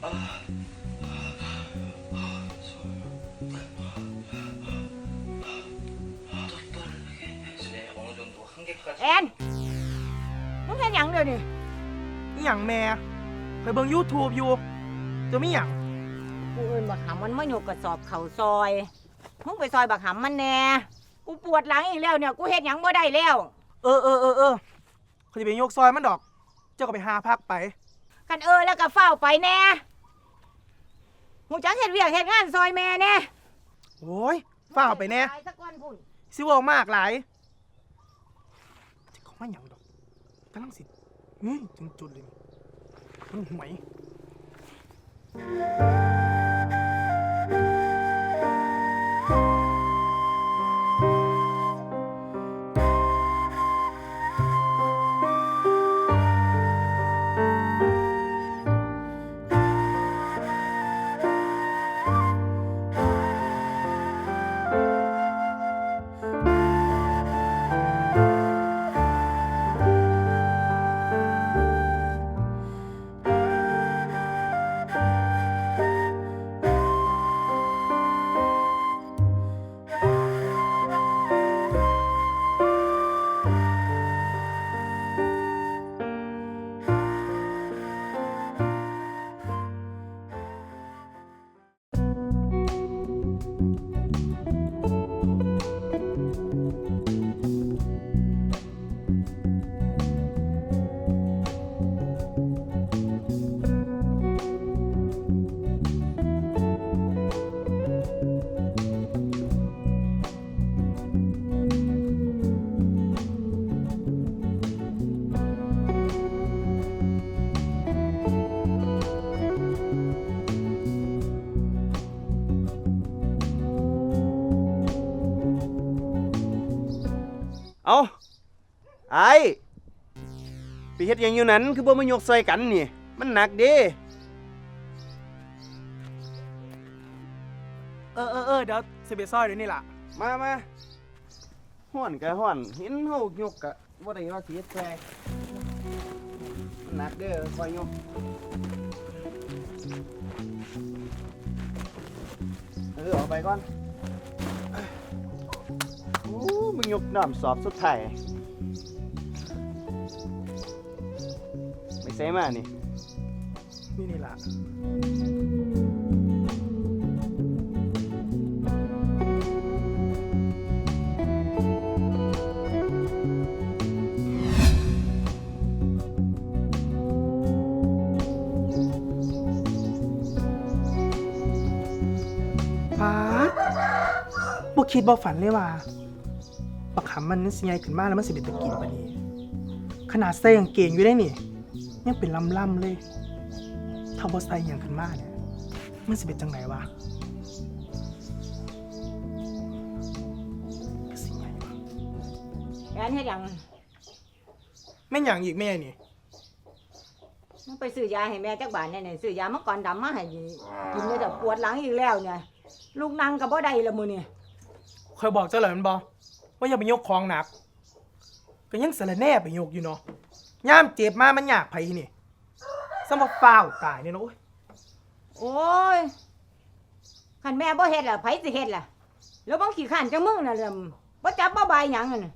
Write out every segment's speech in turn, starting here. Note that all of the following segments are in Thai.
แอนมึงเห็นหยังเดี๋ยวนี้นี่อย่างแม่เคยเบิ่ง YouTube อยู่จะไม่อย่างกูเอินบักหำมันไม่หยกกระสอบเข่าซอย มึงไปซอยบักหำมันแน่ กูปวดหลังอีกแล้วเนี่ย กูเฮ็ดหยังบ่ได้แล้ว เออเออเออเออเขาจะไปโยกซอยมันดอก เจ้าก็ไปหาพักไป กันเออแล้วก็เฝ้าไปแน่ หูจักเฮ็ดเวียกเฮ็ดงานซอยแม่แน่โอ้ยฝ้าวไปแน่ตายสักวันพุ่นสิเว่ามากหลายจะเขามาหยังดอกกำลังสิเฮ้ยถึงจุดเลยนี่มันหวย เอาไอ้ไปเฮ็ดหยังอยู่นั้นคือบ่มายกซอยกันนี่ มันหนักเด้เออเออเออเดี๋ยวสิไปซอยเดี๋ยวนี้ล่ะ มามาฮ้อนก็ฮ้อนเห็นเฮายกก็บ่ได้ว่าสิเฮ็ดแซ่มันหนักเด้อคอยยกเออออกไปก่อนโอ้ มึงยกน้ำสอบสุดท้ายไม่ใส่มานี่ นี่นี่ล่ะป้าดบ่คิดบ่ฝันเลยว่า ปักขำมันสิใหญ่ขึ้นมาแล้วมันสิเป็นตะกินปานนี้ขนาดใส่กางเกงอยู่ได้นี่ยังเป็นลำๆเลยถ้าบ่ใส่หยังขึ้นมาเนี่ยมันสิเป็นจังไหนวะก็สิใหญ่วะแอนเฮ็ดหยังแม่นหยังอีกแม่นี่มึงไปซื้อยาให้แม่จักบาทแน่ๆซื้อยามาก่อนดำมาให้กินเลยแต่ปวดหลังอีกแล้วเนี่ย ลูกนั่งก็บ่ได้ละมื้อนี่เคยบอกเจ้าเหรอมันบอ ว่าอย่าไปยกของหนัก ก็ยังสารแหน่ไปยกอยู่เนาะย่ามเจ็บมามันอยากไผนี่สมบฟ้าวตายเนี่ยเนาะโอ้ยโอ้ยคันแม่บ่เฮ็ดล่ะไผสิเฮ็ดล่ะ แล้วบางขี้ข้านจังมึงน่ะเริ่มบ่จับบ่บายหยังนั่นน่ะ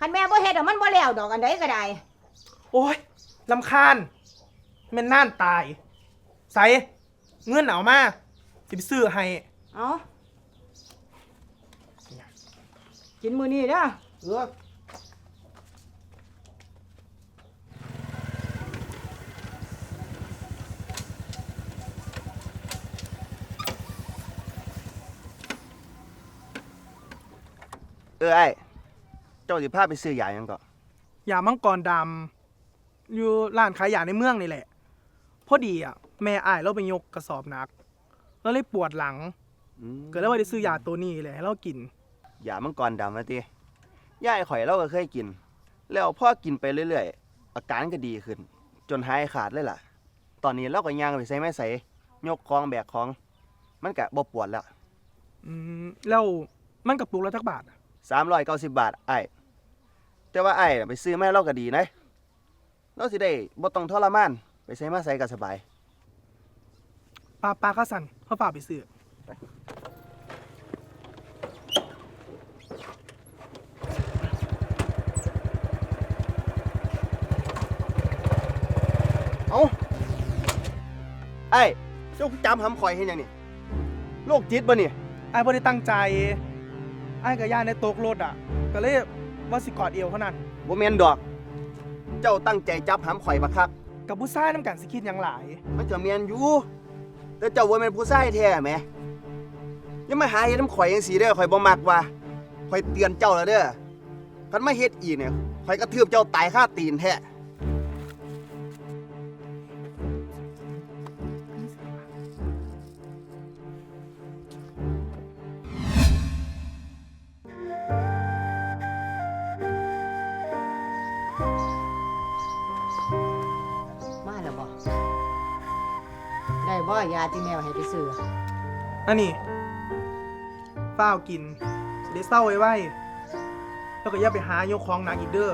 คันแม่บ่เฮ็ดอะมันบ่แล้วดอกอันใดก็ได้ โอ้ยลำคาญแม่นน่านตาย ใส่เงินเอามาสิไปซื้อให้ เอา กินมื้อนี้เด้อเออเออไอ้เจ้าสิพาไปซื้อยาหยังก่อนยามังกรดำอยู่ร้านขายยาในเมืองนี่แหละ พอดีอะ แม่อ้ายเราไปยกกระสอบหนัก แล้วเลยปวดหลัง อืม ก็เลยว่าได้ซื้อยาตัวนี้แหละให้เรากิน ยามังกรดำนะติยายข่อยเราก็เคยกิน แล้วพอกินไปเรื่อยๆ อาการก็ดีขึ้น จนหายขาดเลยล่ะ ตอนนี้เราก็ย่างไปใส่ไม้ใส่ยกของแบกของ มันก็บ่ปวดแล้วอืมแล้วมันกับปลูกแล้วจักบาทอะ390บาทไอ้ายแต่ว่าไอ้ายน่ะไปซื้อมาเราก็ดีนะเราสิได้บ่ต้องทรมาน ไปใส่มาใส่ก็สบายป้าป้าข้าสั่นเขาฝ่ากไปซื้อ ไอ้เจ้าจำหำข่อยเห็นยังนี่โรคจิตบ่นี่ไอ้บ่ได้ตั้งใจไอ้กับย่าในตกรถอะ ก็เลยว่าสิกอดเอวเขานั่นบ่แม่นดอก เจ้าตั้งใจจับหำข่อยบักคักกับผู้ชายน้ำกันสิคิดหยังหลาย มันจะแม่นอยู่แต่เจ้าบ่แม่นผู้ชายแท้แหมอย่ามาหาเฮ็ดน้ำข่อยจังซี่เด้อข่อยบ่มักว่าข่อยเตือนเจ้าแล้วเด้อคันมาเฮ็ดอีกเนี่ยข่อยกระทืบเจ้าตายคาตีนแท้ อันนี้ฝ้าวกินสิได้เศร้าไว้ไว้แล้วก็อย่าไปหายกของหนักอีกเด้อ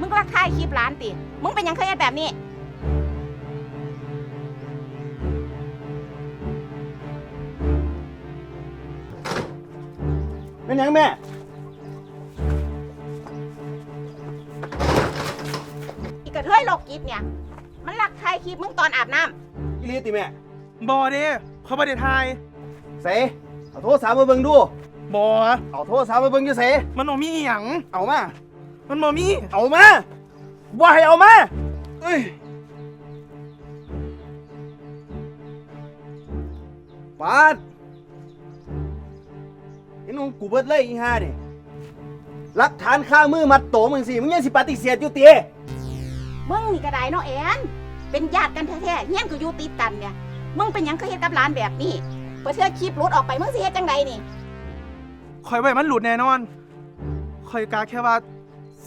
มึงกำลังถ่ายคลิปร้านติ มึงเป็นหยังเคยเฮ็ดแบบนี้ เป็นหยังแม่ อีกระเทยโลกจิตเนี่ย มันลักถ่ายคลิปมึงตอนอาบน้ำ อีหลีติแม่บอเด้เขาบ่ได้ทายเสเอาโทรศัพท์มาเบิ่งดู บอเอาโทรศัพท์มาเบิ่งอยู่เสมันบ่มีอหยังเอามา มันบ่มี เอามาว่าให้เอามาเอ้ยปาดไอ้หนุ่มกูเบิดเลยอีห่านี่หลักฐานข้ามือมัดโตมึงสิมึงยังสิปฏิเสธอยู่ตีมึงนี่ก็ได้เนาะแอนเป็นญาติกันแท้ๆเฮียนก็อยู่ติดกันเนี่ย มึงเป็นหยังเคยเฮ็ดกับร้านแบบนี้พอเชื่อคลิปหลุดออกไปมึงสิเฮ็ดจังใดนี่ คอยไว้มันหลุดแน่นอนคอยกาแค่ว่า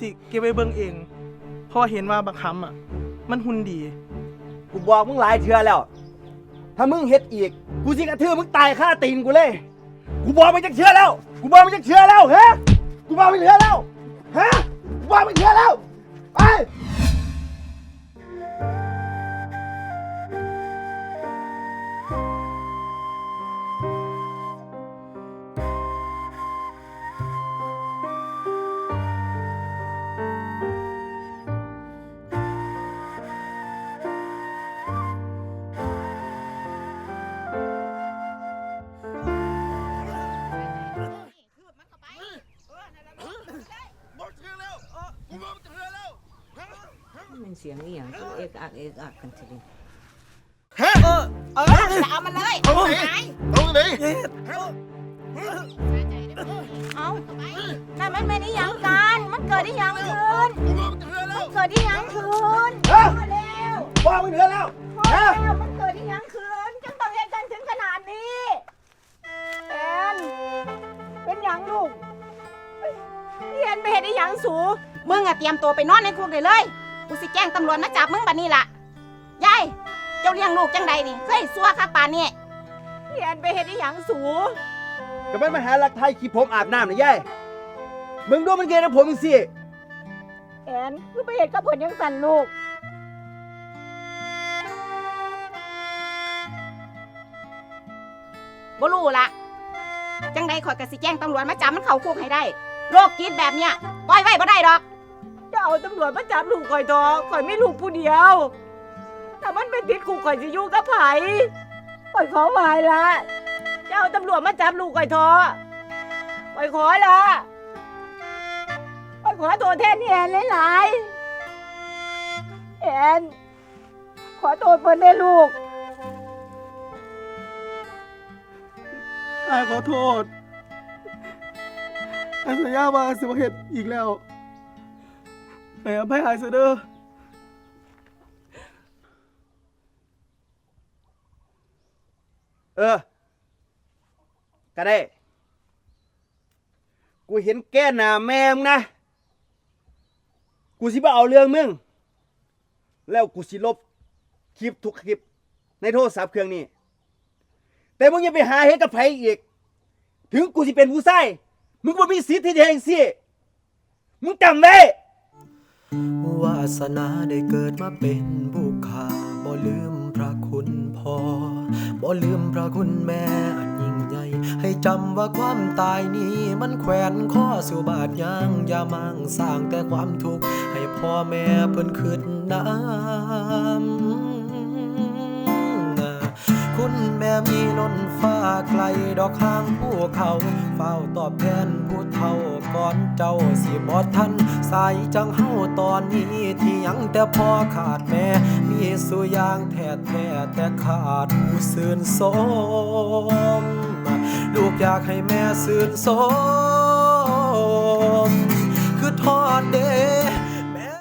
สิเก็บไว้เบิ่งเอง เพราะเห็นว่าบักคำอะ มันหุ่นดี กูบอกมึงหลายเทื่อแล้ว ถ้ามึงเฮ็ดอีก กูสิกระทืบมึงตายค่าตีนกูเลย กูบอกมึงจะเชื่อแล้ว กูบอกมึงจะเชื่อแล้วฮะกูบอกมึงเชื่อแล้วฮะกูบอกมึงเชื่อแล้วไป เสียงนี่หยังคือเอกอักเอกอักกันทีเดียวฮะเออเออเอามันเลยเอาไหนเอาไหนเอานั่นมันเป็นอีหยังกันมันเกิดอีหยังขึ้นมันเกิดอีหยังขึ้นมาเร็วว่ามึงเถื่อนแล้วพอแล้วมันเกิดอีหยังขึ้นจังต้องเฮ็ดกันถึงขนาดนี้แอนเป็นหยังลูกเฮ้ยพี่แอนไปเฮ็ดอีหยังสูมึงอะเตรียมตัวไปนอนในคุกเลยเลย กูสิแจ้งตำรวจมาจับมึงบัดนี้ล่ะยายเจ้าเลี้ยงลูกจังใดนี่เคยซัวคักปานนี่พี่แอนไปเฮ็ดอีหยังสูก็มันมาหาหลักฐานคลิปผมอาบน้ำนะยายมึงดูมันเกณฑ์ผมสิแอนคือไปเฮ็ดกับเพิ่นยังสั่นลูกบ่รู้ละจังใดข่อยก็สิแจ้งตำรวจมาจับมันเข้าคุกให้ได้ โรคจิตแบบเนี้ยปล่อยไว้บ่ได้ดอกจะ เอาตำรวจมาจับลูกข่อยทอะข่อยไม่ลูกผู้เดียว ถ้ามันเป็นติดคุกข่อยจะอยู่กับไผข่อยขอวายละจะเอาตำรวจมาจับลูกข่อยทอะข่อยขอละข่อยขอโทษแทนแอนหลายๆแอนขอโทษเพิ่นได้ลูกอายขอโทษอายสัญญาว่าสิบ่เฮ็ดอีกแล้ว ให้อภัยอายซะเด้อเออ ก็ได้ กูเห็นแก้หน้าแม่มึงนะ กูสิบ่เอาเรื่องมึง แล้วกูสิลบคลิปทุกคลิป ในโทรศัพท์เครื่องนี้ แต่มึงย่าไปหาเฮ็ดกับไผอีก ถึงกูสิเป็นผู้ใส่มึงบ่มีสิทธิ์ที่จะเฮ็ดจังซี้มึงจำไว้ วาสนาได้เกิดมาเป็นบุคคาบ่ลืมพระคุณพ่อบ่ลืมพระคุณแม่อันยิ่งใหญ่ ให้จำว่าความตายนี้มันแขวนข้อสู่บาดยางอย่ามั่งสร้างแต่ความทุกข์ ให้พ่อแม่เพิ่นขึ้นน้ำคุณแม่มีล้นฟ้าไกลดอกข้างผู้เขา เฝ้าตอบแทนผู้เฒ่า ก่อนเจ้าสิบอดทันสายจังเฮาตอนนี้ที่ยังแต่พอขาดแม่มีสุยางแท้แท้แต่ขาดผู้ซื่นสมลูกอยากให้แม่ซื่นสมคือทอดเด้